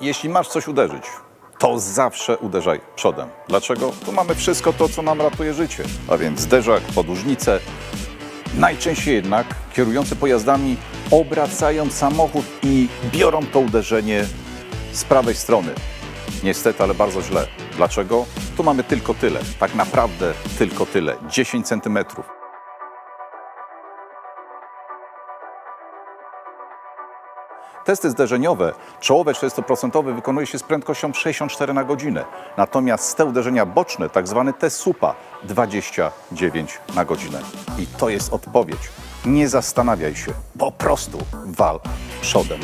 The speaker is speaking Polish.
jeśli masz coś uderzyć, to zawsze uderzaj przodem. Dlaczego? Tu mamy wszystko to, co nam ratuje życie. A więc zderzak, podłużnice. Najczęściej jednak kierujący pojazdami obracają samochód i biorą to uderzenie z prawej strony. Niestety, ale bardzo źle. Dlaczego? Tu mamy tylko tyle. Tak naprawdę tylko tyle. 10 centymetrów. Testy zderzeniowe, czołowe 40% wykonuje się z prędkością 64 na godzinę. Natomiast te uderzenia boczne, tak zwany test SUPA, 29 na godzinę. I to jest odpowiedź. Nie zastanawiaj się, po prostu wal przodem.